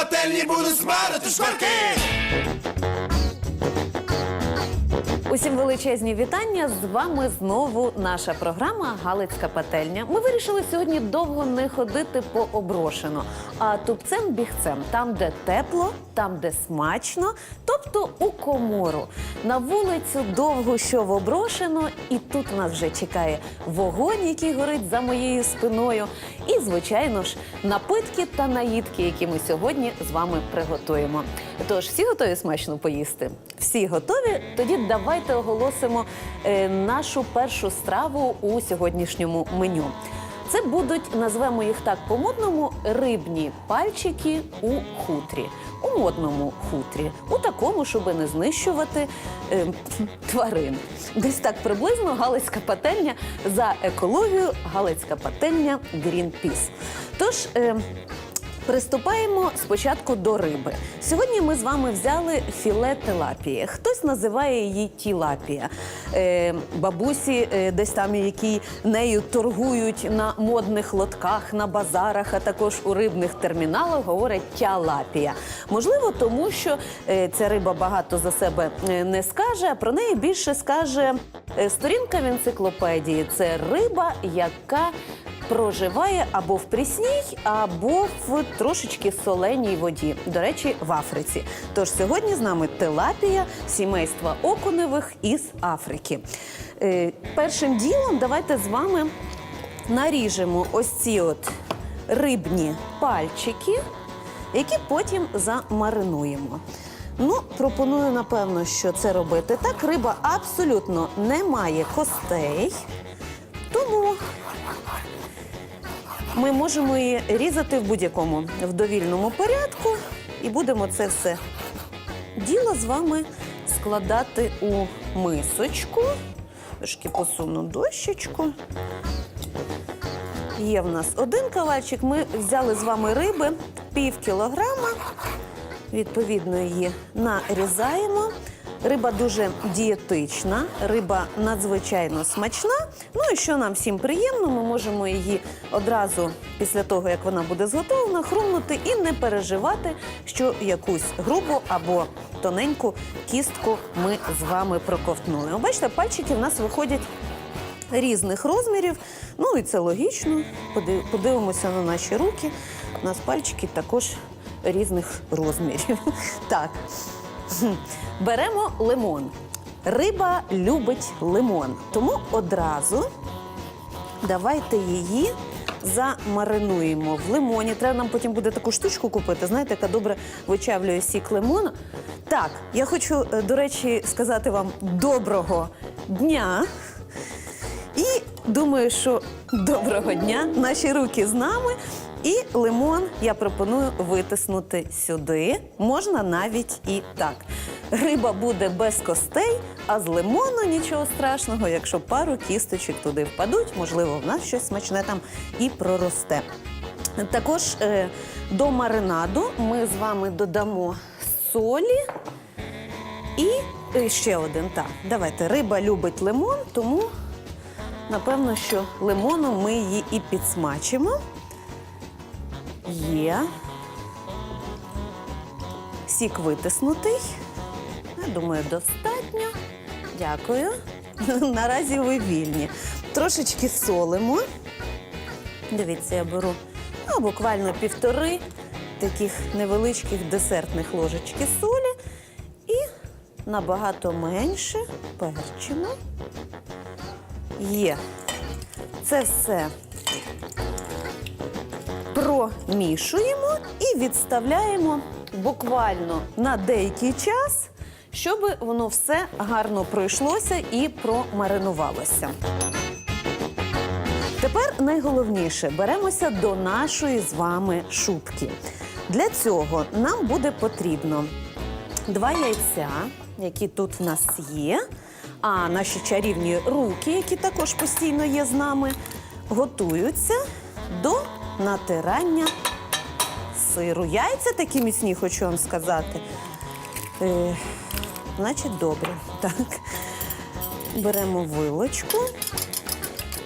пательні будуть смарити шкварки. Усім величезні вітання. З вами знову наша програма Галицька пательня. Ми вирішили сьогодні довго не ходити по оброшено, а тупцем бігцем там, де тепло, там, де смачно, тобто у комору. На вулицю довго що оброшено, і тут нас вже чекає вогонь, який горить за моєю спиною. І, звичайно ж, напитки та наїдки, які ми сьогодні з вами приготуємо. Тож всі готові смачно поїсти? Всі готові? Тоді давайте оголосимо е, нашу першу страву у сьогоднішньому меню. Це будуть, назвемо їх так по-модному, рибні пальчики у хутрі. У модному хутрі, у такому, щоб не знищувати е, тварин. Десь так приблизно Галицька пательня за екологію, Галицька пательня Greenpeace. Тож. Е, Приступаємо спочатку до риби. Сьогодні ми з вами взяли філе телапії. Хтось називає її тілапія. Е, бабусі, е, десь там, які нею торгують на модних лотках, на базарах, а також у рибних терміналах, говорять тялапія. Можливо, тому що е, ця риба багато за себе е, не скаже, а про неї більше скаже е, сторінка в енциклопедії. Це риба, яка проживає або в прісній, або в трошечки соленій воді. До речі, в Африці. Тож сьогодні з нами тилапія сімейства окуневих із Африки. Е, першим ділом давайте з вами наріжемо ось ці от рибні пальчики, які потім замаринуємо. Ну, пропоную, напевно, що це робити так. Риба абсолютно не має костей. Тому ми можемо її різати в будь-якому в довільному порядку і будемо це все діло з вами складати у мисочку. Трошки посуну дощечку. Є в нас один кавальчик. Ми взяли з вами риби пів кілограма. Відповідно, її нарізаємо. Риба дуже дієтична, риба надзвичайно смачна. Ну і що нам всім приємно, ми можемо її одразу після того, як вона буде зготовлена, хрумнути і не переживати, що якусь грубу або тоненьку кістку ми з вами проковтнули. Бачите, пальчики в нас виходять різних розмірів. Ну і це логічно. Поди- Подивимося на наші руки. У нас пальчики також різних розмірів. Так. Беремо лимон. Риба любить лимон, тому одразу давайте її замаринуємо в лимоні. Треба нам потім буде таку штучку купити, знаєте, яка добре вичавлює сік лимону. Так, я хочу, е, до речі, сказати вам доброго дня. І думаю, що доброго дня, наші руки з нами. І лимон я пропоную витиснути сюди. Можна навіть і так. Риба буде без костей, а з лимону нічого страшного, якщо пару кісточок туди впадуть, можливо, в нас щось смачне там і проросте. Також е, до маринаду ми з вами додамо солі і е, ще один. Так, давайте. Риба любить лимон, тому напевно, що лимоном ми її і підсмачимо. Є. Сік витиснутий. Я думаю, достатньо. Дякую. Наразі ви вільні. Трошечки солимо. Дивіться, я беру ну, буквально півтори таких невеличких десертних ложечки солі і набагато менше перчимо. Є. Це все промішуємо і відставляємо буквально на деякий час, щоб воно все гарно пройшлося і промаринувалося. Тепер найголовніше беремося до нашої з вами шубки. Для цього нам буде потрібно два яйця, які тут в нас є, а наші чарівні руки, які також постійно є з нами, готуються до натирання сиру. Яйця такі міцні, хочу вам сказати. Е, значить, добре. Так. Беремо вилочку.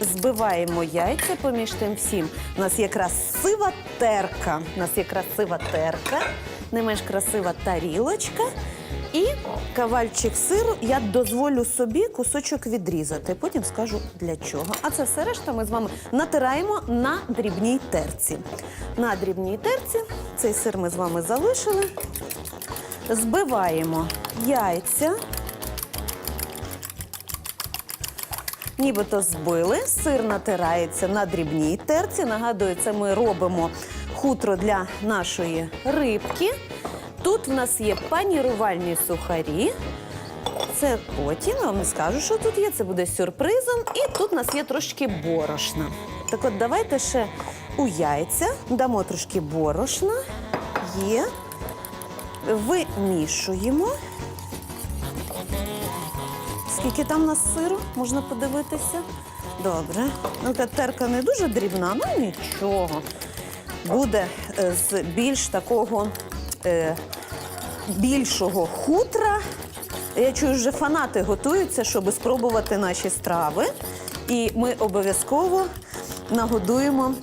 Збиваємо яйця поміж тим всім. У нас є красива терка. У нас є красива терка, не менш красива тарілочка. І кавальчик сиру я дозволю собі кусочок відрізати. Потім скажу для чого. А це все решта ми з вами натираємо на дрібній терці. На дрібній терці цей сир ми з вами залишили. Збиваємо яйця. Нібито збили, сир натирається на дрібній терці. Нагадую, це ми робимо хутро для нашої рибки. Тут в нас є панірувальні сухарі. Це потім я вам не скажу, що тут є. Це буде сюрпризом. І тут у нас є трошки борошна. Так от давайте ще у яйця дамо трошки борошна. Є. Вимішуємо. Скільки там у нас сиру, можна подивитися. Добре. Ну, терка не дуже дрібна, ну нічого. Буде е, з більш такого е, більшого хутра. Я чую, вже фанати готуються, щоб спробувати наші страви. І ми обов'язково нагодуємо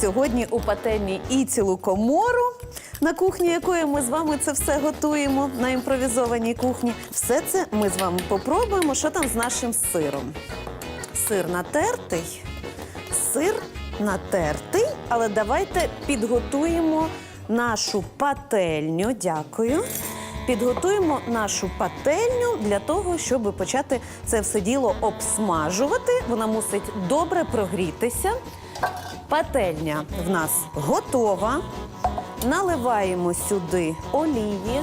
сьогодні у пательні і цілу комору, на кухні якої ми з вами це все готуємо на імпровізованій кухні. Все це ми з вами попробуємо, що там з нашим сиром. Сир натертий, сир натертий, але давайте підготуємо нашу пательню. Дякую. Підготуємо нашу пательню для того, щоб почати це все діло обсмажувати. Вона мусить добре прогрітися. Пательня в нас готова. Наливаємо сюди олії.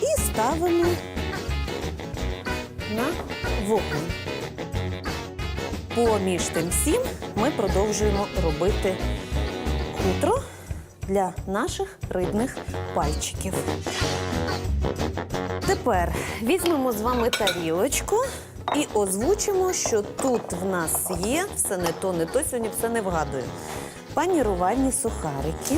І ставимо на вогонь. Поміж тим всім ми продовжуємо робити хутро для наших рибних пальчиків. Тепер візьмемо з вами тарілочку і озвучимо, що тут в нас є все не то, не то, сьогодні все не вгадую. Панірувальні сухарики.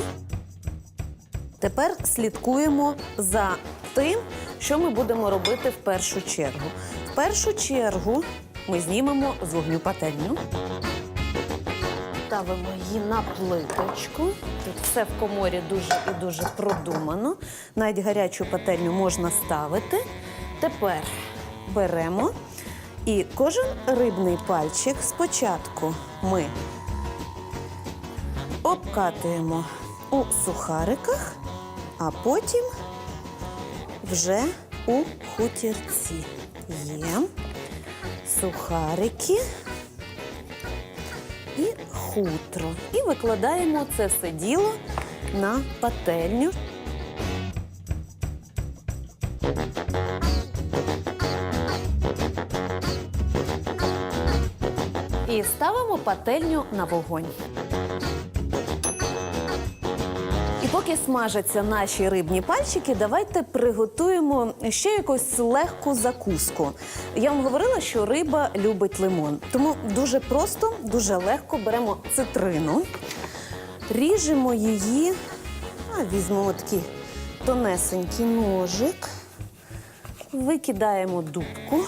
Тепер слідкуємо за тим, що ми будемо робити в першу чергу. В першу чергу ми знімемо з вогню пательню. Ставимо її на плиточку. Тут все в коморі дуже і дуже продумано. Навіть гарячу пательню можна ставити. Тепер беремо і кожен рибний пальчик спочатку ми обкатуємо у сухариках, а потім вже у хутірці. Є сухарики і хутро. І викладаємо це все діло на пательню. І ставимо пательню на вогонь. Поки смажаться наші рибні пальчики, давайте приготуємо ще якусь легку закуску. Я вам говорила, що риба любить лимон. Тому дуже просто, дуже легко беремо цитрину, ріжемо її, а візьмемо такий тонесенький ножик, викидаємо дубку.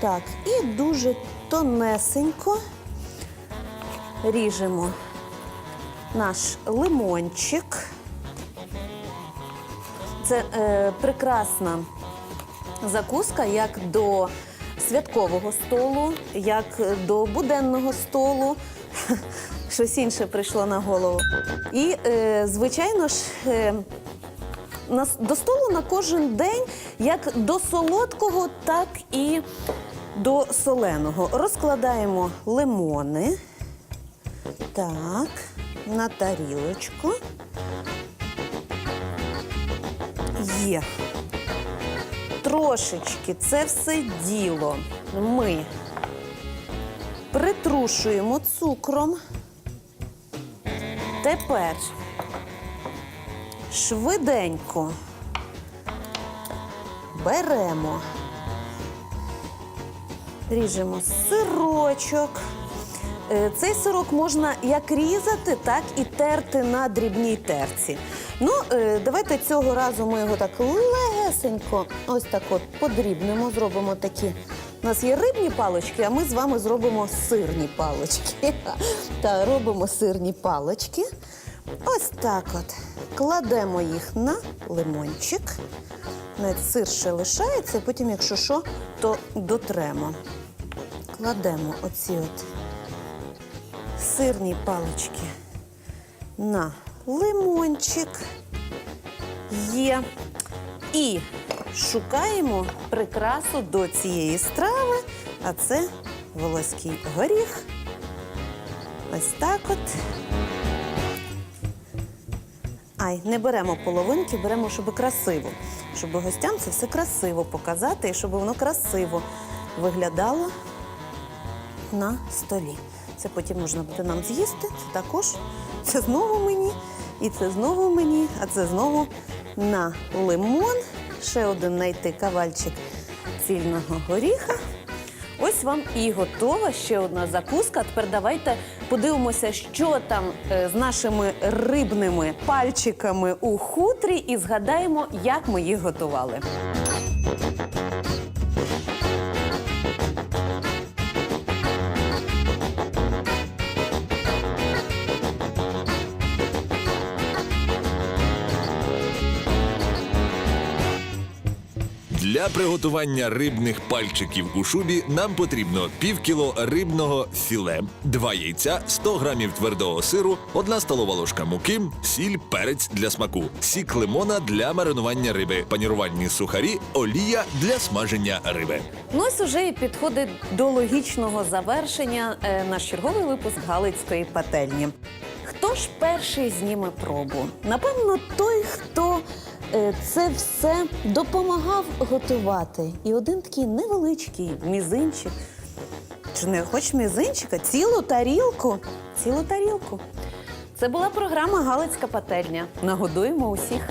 Так, і дуже тонесенько ріжемо наш лимончик. Це е, прекрасна закуска як до святкового столу, як до буденного столу. Щось інше прийшло на голову. І, е, звичайно ж, е, на, до столу на кожен день, як до солодкого, так і до соленого. Розкладаємо лимони. Так, на тарілочку. Є. Трошечки це все діло ми притрушуємо цукром. Тепер швиденько беремо, ріжемо сирочок. Е, Цей сирок можна як різати, так і терти на дрібній терці. Ну, е, давайте цього разу ми його так легесенько, ось так от подрібнемо, зробимо такі У нас є рибні палочки, а ми з вами зробимо сирні палочки. Та робимо сирні палочки. Ось так от. Кладемо їх на лимончик. Навіть сир ще лишається, потім, якщо що, то дотремо. Кладемо оці от сирні палички на лимончик. Є. І шукаємо прикрасу до цієї страви, а це волоський горіх. Ось так от. Ай, не беремо половинки, беремо, щоб красиво. Щоб гостям це все красиво показати і щоб воно красиво виглядало на столі. Це потім можна буде нам з'їсти. Це також це знову мені, і це знову мені, а це знову на лимон. Ще один знайти кавальчик цільного горіха. Ось вам і готова ще одна закуска. Тепер давайте подивимося, що там е, з нашими рибними пальчиками у хутрі, і згадаємо, як ми їх готували. Для приготування рибних пальчиків у шубі нам потрібно пів кіло рибного філе, два яйця, 100 грамів твердого сиру, одна столова ложка муки, сіль, перець для смаку, сік лимона для маринування риби, панірувальні сухарі, олія для смаження риби. Ну ось уже і підходить до логічного завершення е, наш черговий випуск Галицької пательні. Хто ж перший зніме пробу? Напевно, той, хто це все допомагав готувати. І один такий невеличкий мізинчик. Чи не хоч мізинчика? Цілу тарілку. Цілу тарілку. Це була програма Галицька пательня. Нагодуємо усіх.